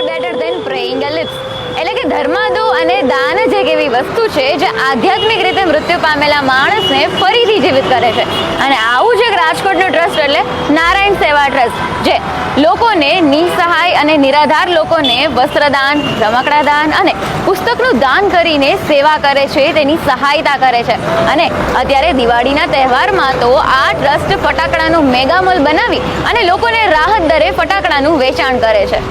Prayer better than praying lips એટલે કે ધર્માદો અને દાન જ એક એવી વસ્તુ છે જે આધ્યાત્મિક રીતે મૃત્યુ પામેલા માણસને ફરીથી જીવિત કરે છે. અને આવું જ એક રાજકોટનું ટ્રસ્ટ એટલે નારાયણ સેવા ટ્રસ્ટ, જે લોકોને નિસહાય અને નિરાધાર લોકોને વસ્ત્રદાન રમકડા દાન અને પુસ્તકનું દાન કરીને સેવા કરે છે, તેની સહાયતા કરે છે. અને અત્યારે દિવાળીના તહેવારમાં તો આ ટ્રસ્ટ ફટાકડાનું મેગામોલ બનાવી અને લોકોને રાહત દરે ફટાકડાનું વેચાણ કરે છે.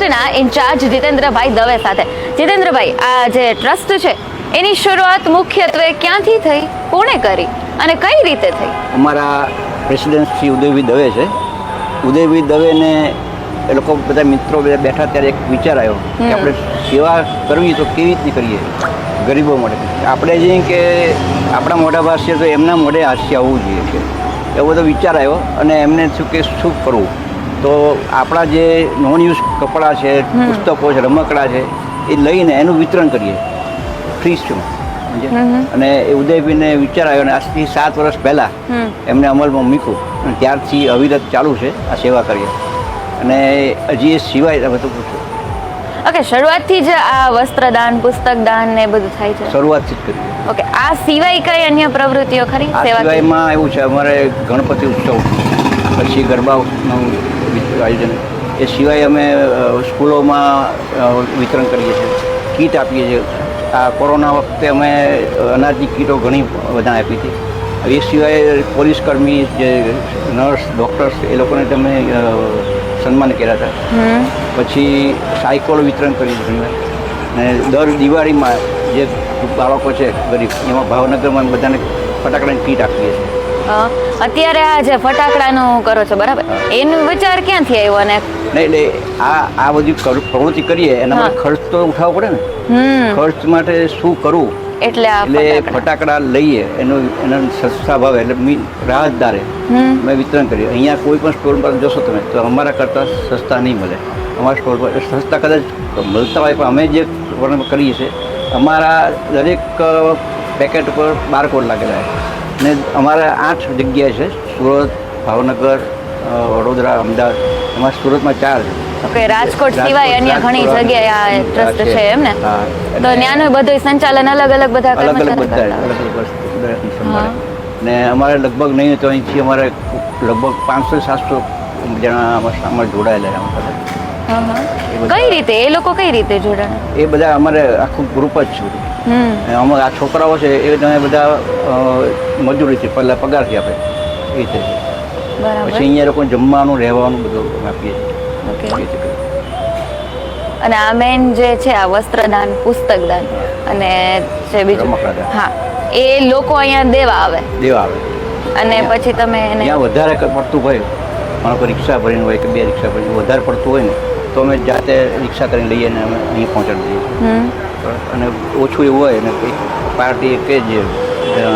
ટ્રસ્ટના ઇન્ચાર્જ જીતેન્દ્રભાઈ દવે સાથે. જીતેન્દ્રભાઈ આ જે ટ્રસ્ટ છે એની શરૂઆત મુખ્યત્વે ક્યાંથી થઈ કોણે કરી અને કઈ રીતે થઈ? અમારા પ્રેસિડેન્ટ શ્રી ઉદયભાઈ દવે છે. ઉદયભાઈ દવેને એ લોકો બધા મિત્રો બધા બેઠા ત્યારે એક વિચાર આવ્યો કે આપણે સેવા કરવી તો કેવી રીતે કરીએ? ગરીબો માટે. આપણે જે કે આપણા મોઢા ભાષ્ય તો એમના મોઢે હાસ્ય આવવું જોઈએ છે. એવો બધો વિચાર આવ્યો અને એમને શું કે શું કરવું? તો આપણા જે નોન યુઝ કપડાં છે પુસ્તકો છે રમકડા છે એ લઈને એનું વિતરણ કરીએ. ફ્રી છે અને એ ઉદયભાઈને વિચાર આવ્યો અને આજથી સાત વર્ષ પહેલાં એમને અમલમાં મૂક્યું. અને ત્યારથી અવિરત ચાલુ છે આ સેવા કરીએ અને હજી એ સિવાય તમે તો પૂછો. ઓકે શરૂઆતથી જ આ વસ્ત્રદાન પુસ્તક દાન ને બધું થાય છે? શરૂઆતથી જ કર્યું. ઓકે આ સિવાય કઈ અન્ય પ્રવૃત્તિઓ ખરી? સેવા સિવાયમાં એવું છે અમારે ગણપતિ ઉત્સવ પછી ગરબાનું આયોજન. એ સિવાય અમે સ્કૂલોમાં વિતરણ કરીએ છીએ. કીટ આપીએ છીએ. આ કોરોના વખતે અમે અનાજની કીટો ઘણી બધા આપી હતી. એ સિવાય પોલીસ કર્મી જે નર્સ ડૉક્ટર્સ એ લોકોને તમે સન્માન કર્યા હતા. પછી સાયકલ વિતરણ કર્યું ઘણી અને દર દિવાળીમાં જે બાળકો છે ગરીબ એમાં ભાવનગરમાં બધાને ફટાકડાની કીટ આપીએ છીએ. અત્યારે આ જે ફટાકડાનું કરો છો બરાબર? એનો વિચાર ક્યાંથી આવ્યો અને નહીં નહીં આ આ બધી પ્રવૃત્તિ કરીએ એના માટે ખર્ચ તો ઉઠાવવો પડે ને. ખર્ચ માટે શું કરવું એટલે એટલે ફટાકડા. લઈએ એનો એના સસ્તા ભાવે એટલે મીન રાહત મેં વિતરણ કર્યું અહીંયા કોઈ પણ સ્ટોર પર જશો તમે તો અમારા કરતાં સસ્તા નહીં મળે. અમારા સ્ટોર પર સસ્તા કદાચ મળતા હોય પણ અમે જે કરીએ છીએ અમારા દરેક પેકેટ ઉપર બારકોડ લાગેલા છે ને અમારે આઠ જગ્યાએ છે સુરત ભાવનગર વડોદરા અમદાવાદ એમાં સુરતમાં ચાર ઓકે રાજકોટ સિવાય અન્ય ઘણી જગ્યાએ આ ટ્રસ્ટ છે એમ ને તો ત્યાંનું બધું સંચાલન અલગ અલગ બધા અલગ અલગ બધા ને અમારે લગભગ નહીં તો અહીંથી અમારે લગભગ પાંચસો સાતસો જણા અમારે જોડાયેલા કઈ રીતે? એ લોકો કઈ રીતે જોડાણ? એ બધા અમારે આખું ગ્રુપ જ છે અને આ છોકરાઓ છે એ તમે બધા મજૂરીથી પહેલાં પગારથી આપે એ રીતે છે. બરાબર. પછી અહીંયા લોકો જમવાનું રહેવાનું બધું આપીએ છીએ. અને આ મેન જે છે આ વસ્ત્રદાન પુસ્તકદાન અને જે બીજું હા. એ લોકો અહીંયા દેવા આવે. દેવા આવે. અને પછી તમે એને વધારે પડતું હોય મારો કોઈ રિક્ષા ભરીને હોય કે બે રિક્ષા ભરીને વધારે પડતું હોય ને તો અમે જાતે રિક્ષા કરીને લઈએ અને અમે અહીં પહોંચાડી દઈએ? અને ઓછું એવું હોય ને કંઈક પાર્ટી કે જે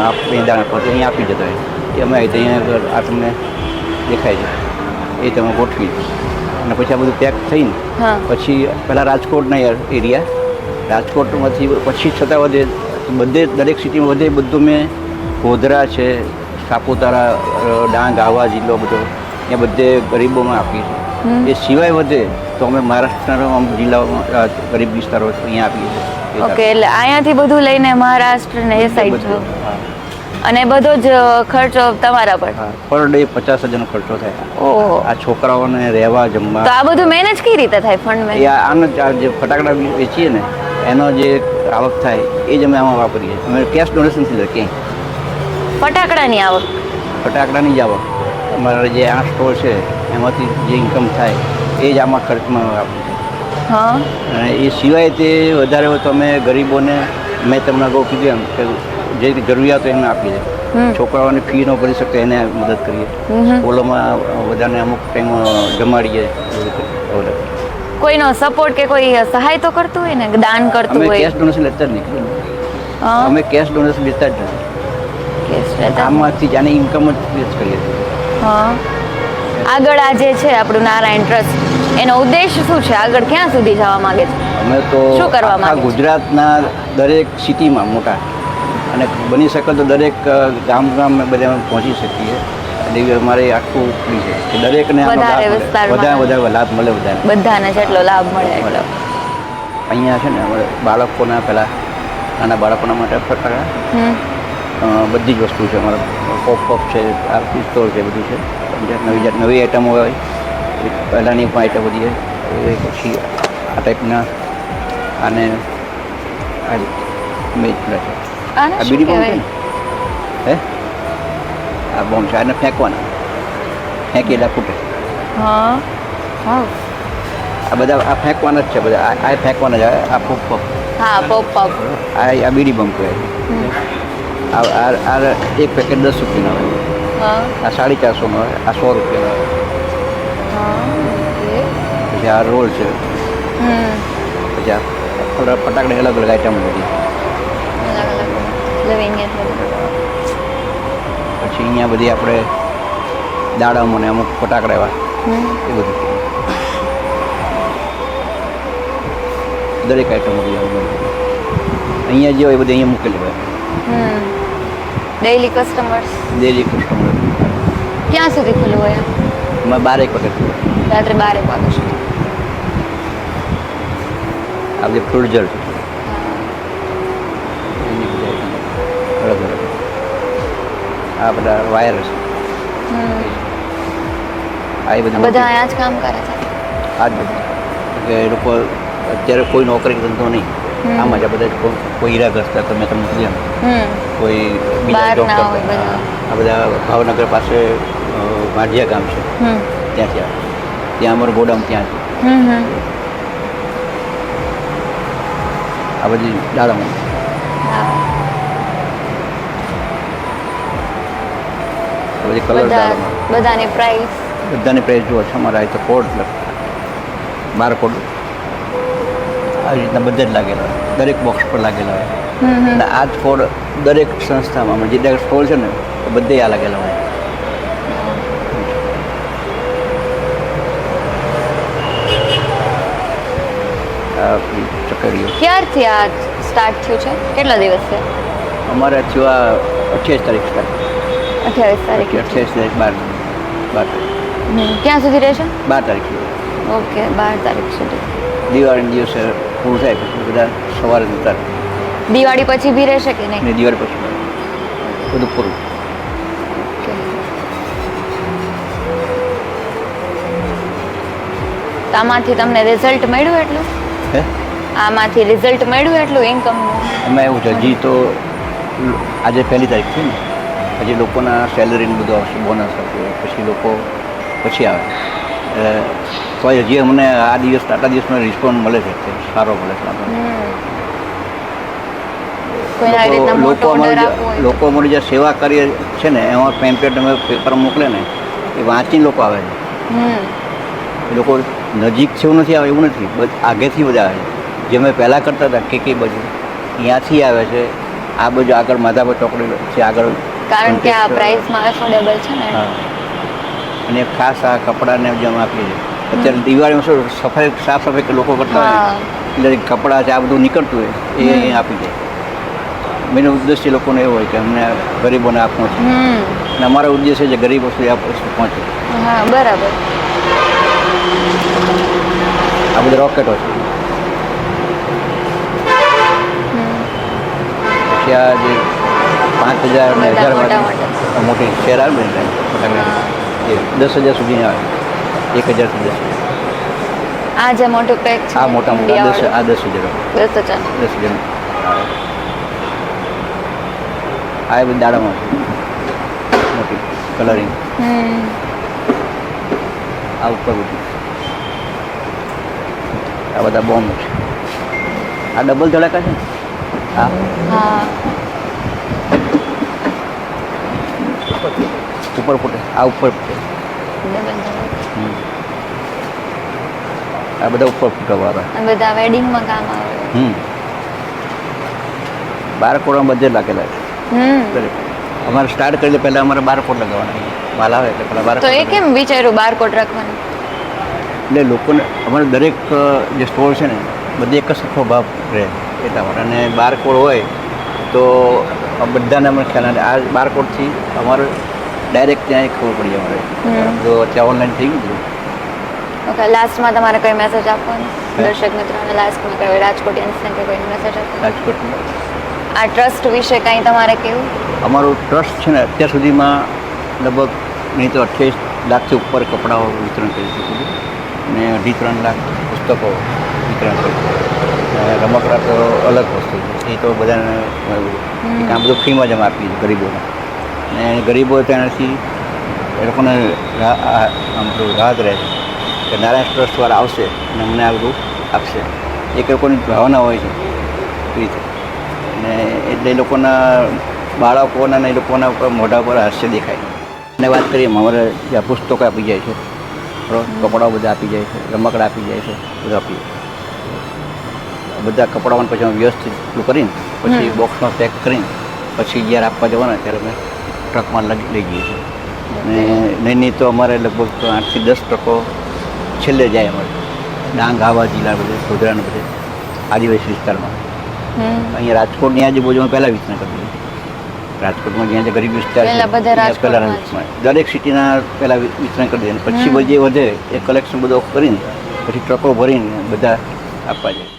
આપણી દાણા પર અહીંયા આપી જતા હોય. એ અમે અહીં અહીંયા આ તમને દેખાય છે. એ તમે ગોઠવી. અને પછી આ બધું પેક થઈને પછી પહેલાં રાજકોટના એરિયા. રાજકોટમાંથી પછી છતાં વધે બધે દરેક સિટીમાં વધે બધું મેં ગોધરા છે સાપુતારા ડાંગ આવા જિલ્લો બધો એ બધે ગરીબોમાં આપી હમ. એ સિવાય વધે તો અમે મહારાષ્ટ્રના જિલ્લાઓમાં ગરીબ વિસ્તારો અહીંયા આપીએ છીએ. ઓકે એટલે અહીંયાથી બધું લઈને મહારાષ્ટ્ર ને એ સાઈડ અને બધો જ ખર્ચો તમારા પર. પર ડે પચાસ હજારનો ખર્ચો થાય. ઓહો. આ છોકરાઓને રહેવા જમવા. તો આ બધું મેનેજ કઈ રીતે થાય ફંડ મેનેજ આનો જ ફટાકડા વેચીએ ને એનો જે આવક થાય એ જ અમે આમાં વાપરીએ અમે કેશ ડોનેશન નથી લેતા ક્યાંય. ફટાકડાની આવક? ફટાકડાની જ આવક. અમારા જે આ સ્ટોર છે એમાંથી જે ઇન્કમ થાય એ જ આમાં ખર્ચમાં વાપરીએ હા. અને એ સિવાય તે વધારે હોય તો અમે ગરીબોને મેં તમને અગાઉ કીધું એમ કે જે જરૂરિયાત હોય એમને આપી હમ. છોકરાઓને ફી ન ભરી શકે એને મદદ કરીએ. સ્કૂલોમાં બધાને અમુક ટાઈમ જમાડીએ રીતે રીતે. કોઈનો સપોર્ટ કે કોઈ સહાય તો કરતું હોય ને? દાન કરતું હોય. કેશ ડોનેશન લેતા જ નહીં અમે કેશ ડોનેશન લેતા જ નથી. આમાંથી જ આની ઇન્કમ જ કરીએ હા. આગળ આ જે છે આપણું નારાયણ ટ્રસ્ટ એનો ઉદ્દેશ શું છે? આગળ ક્યાં સુધી જવા માંગે છે? અમે તો શું કરવા માંગે ગુજરાતના દરેક સિટીમાં મોટા. અને બની શકે તો દરેક ગામ ગામ બધા પહોંચી શકીએ. એવી અમારે આખું છે. કે દરેકને વધારે. વધારે વધારે લાભ મળે બધાને. બધાને જેટલો લાભ મળે અહીંયા છે ને અમારે બાળકોના પહેલાં નાના બાળકોના માટે ફટાકડા. બધી જ વસ્તુ છે. અમારે પોપ પોપ છે આ પિસ્તોલ છે બધું છે. નવી જાત નવી આઈટમો હોય. પહેલાંની આઈટમ બધી એ પછી આ ટાઈપના આને આ મેચ છે આ બીડી બોમ્બ છે હે? આ બોમ્બ છે આને ફેંકવાના. ફેંકી એટલે ફૂટે. હા. હા. આ બધા આ ફેંકવાના જ છે બધા. આ આ ફેંકવાના જ. આ પોપ પોપ હા પોપ પોપ આ આ બીડી આ આ એક પેકેટ દસ રૂપિયાનો આવે. હા. આ સાડી ચારસોનો આવે. આ સો રૂપિયાનો આવે. હા ઓકે પછી આ રોલ છે. પછી આ ફટા- ફટાકડા અલગ અલગ આઈટમ એટલે પછી અહીંયા બધી આપણે દાડમ અને અમુક ફટાકડા એવા એ બધું દરેક આઈટમ બધી અહીંયા જે હોય એ બધી અહીંયા મૂકેલી હોય. હમ. ડેઈલી કસ્ટમર્સ ડેઈલી કસ્ટમર ક્યાં સુધી ખુલ્લું હોય એમાં બારેક વખત રાત્રે બારેક વાગ્યા સુધી આ બધી અલગ અલગ. આ બધા વાયર છે. આ બધી બધા અહીંયા જ કામ કરે છે. આ જ બધું. કે એ લોકો અત્યારે કોઈ નોકરી ધંધો નહીં. આમાં જ બધા કોઈ- હીરા ઘસતા તમે તમને. કોઈ બીજા બધા. આ બધા ભાવનગર પાસે અ, ગામ છે. ત્યાંથી આવે. ત્યાં અમારું ગોડાઉન ત્યાં છે આ બધી દાડામાં. બધી કલર બધાની પ્રાઇસ બધાની પ્રાઇસ જુઓ છે અમારા તો કોડ બારકોડ આવી રીતના બધા જ લાગેલા હોય. દરેક બોક્સ પર લાગેલા હોય. અને આ જ કોડ દરેક સંસ્થામાં જે દરેક સ્ટોલ છે ને બધે આ લાગેલા હોય. આ ચકરીઓ. ક્યારથી આ સ્ટાર્ટ થયું છે? કેટલા દિવસ છે? અમારે થયું આ અઠ્યાવીસ તારીખ સ્ટાર્ટ અઠ્યાવીસ તારીખ. અઠ્યાવીસ તારીખ બાર બાર તારીખ. ક્યાં સુધી રહેશે બાર તારીખ ઓકે બાર તારીખ સુધી. દિવાળી દિવસે પૂરું થાય પછી બધા સવારે જતા દિવાળી પછી બી રહેશે કે નહીં? દિવાળી પછી બધું પૂરું. આમાંથી તમને રિઝલ્ટ મળ્યું એટલું? આમાંથી રિઝલ્ટ મળ્યું એટલું ઇન્કમનું એમાં એવું છે હજી તો આજે પહેલી તારીખ છે ને. હજી લોકોના સેલરીને બધું આવશે બોનસ આવશે પછી લોકો પછી આવે. તો હજી અમને આ દિવસ આટલા દિવસનો રિસ્પોન્સ મળે છે સારો મળે છે આપણને. લોકો લોકો અમારી જે- લોકો અમારી જે સેવા કરીએ છે ને એમાં પેમ્પલેટ અમે પેપર મોકલે ને એ વાંચીને લોકો આવે છે. લોકો નજીક છે એવું નથી આવે એવું નથી બસ આગેથી બધા આવે છે. જે અમે પહેલાં કરતા હતા કે કઈ બાજુ ત્યાંથી આવે છે. આ બાજુ આગળ માધાપર ચોકડી છે આગળ કારણ કે આ પ્રાઇસમાં એફોર્ડેબલ છે ને? અને ખાસ આ કપડાને જમ આપીએ છીએ. અત્યારે દિવાળીમાં શું સફાઈ સાફ સફાઈ કે લોકો કરતા હોય? એટલે કપડાં છે આ બધું નીકળતું હોય એ. આપી જાય મેનો ઉદ્દેશ્ય લોકોને એવો હોય કે અમને ગરીબોને આપવું છે અને અમારો ઉદ્દેશ્ય છે ગરીબો સુધી આ વસ્તુ પહોંચે. હા બરાબર. આ બધા રોકેટો છે. આ જે પાંચ હજાર અને હજાર માટે મોટી શેર આવે ને એ દસ હજાર સુધીની આવે. એક હજારથી દસ આ જે મોટું પેક છે આ મોટા મોટા દસ આ દસ હજાર. દસ હજાર. દસ હજાર. આ એ બધી દાડામાં મોટી કલરિંગ હમ. આ ઉપર બધું. આ બધા બોમ્બ છે. આ ડબલ ધડાકા છે ને? હા. ઉપર ફૂટે. આ ઉપર ફૂટે. આ બધા ઉપર ફૂટવા વાળા અને બધા વેડિંગમાં કામ આવે. હમ. બાર કોડમાં બધે લાગેલા છે. દરેક અમારે સ્ટાર્ટ કરી પહેલાં અમારે બાર કોડ લગાવવાના માલ આવે એટલે પહેલાં બાર તો એ કેમ વિચાર્યું બારકોડ રાખવાનું? એટલે લોકોને અમારે દરેક જે સ્ટોર છે ને બધે એક જ સરખો ભાવ રહે. એટલા માટે અને બારકોડ હોય તો બધાને અમને ખ્યાલ આ બારકોડથી અમારે ડાયરેક્ટ ત્યાં ખબર પડી અમારે. જો અત્યારે ઓનલાઈન થઈ ગયું. ઓકે લાસ્ટમાં તમારે કઈ મેસેજ આપવાનો? દર્શક મિત્રોને લાસ્ટમાં કઈ રાજકોટિયન્સને કે કોઈ મેસેજ આપવાનો? આ ટ્રસ્ટ વિશે કંઈ તમારે કેવું અમારું ટ્રસ્ટ છે ને અત્યાર સુધીમાં લગભગ નહીં તો અઠ્યાવીસ લાખથી ઉપર કપડાઓ વિતરણ કરી ચૂક્યું અને અઢી ત્રણ લાખ પુસ્તકો વિતરણ કર્યું રમકડા તો અલગ વસ્તુ છે. એ તો બધાને. આ બધું ફ્રીમાં જ અમે આપીએ છીએ ગરીબોને. અને ગરીબો ત્યાંથી એ લોકોને આમ પેલું રાહત રહે છે. કે નારાયણ ટ્રસ્ટવાળા આવશે અને અમને આ બધું આપશે. એક લોકોની ભાવના હોય છે. રીતે. અને એટલે એ લોકોના બાળકોના ને એ લોકોના ઉપર મોઢા પર હાસ્ય દેખાય અને વાત કરીએ અમારે જ્યાં પુસ્તકો આપી જાય છે. કપડાઓ બધા આપી જાય છે. રમકડા આપી જાય છે. બધું આપી બધા કપડાઓને પછી અમે વ્યવસ્થિત કરીને પછી બોક્સમાં પેક કરીને પછી જ્યારે આપવા જવાના ત્યારે અમે ટ્રકમાં લઈ લઈ જઈએ છીએ. અને નહીં નહીં તો અમારે લગભગ આઠથી દસ ટ્રકો છેલ્લે જાય અમારે. ડાંગ આવા જિલ્લા બધે ગોધરાને બધે આદિવાસી વિસ્તારમાં. અહીંયા રાજકોટની આજુબાજુમાં પહેલાં વિતરણ કરી રાજકોટમાં જ્યાં જે ગરીબ વિસ્તાર પહેલા દરેક સિટીના પહેલાં વિતરણ કરી દે પછી. જે વધે એ કલેક્શન બધો કરીને પછી ટ્રકો ભરીને બધા આપવા જાય.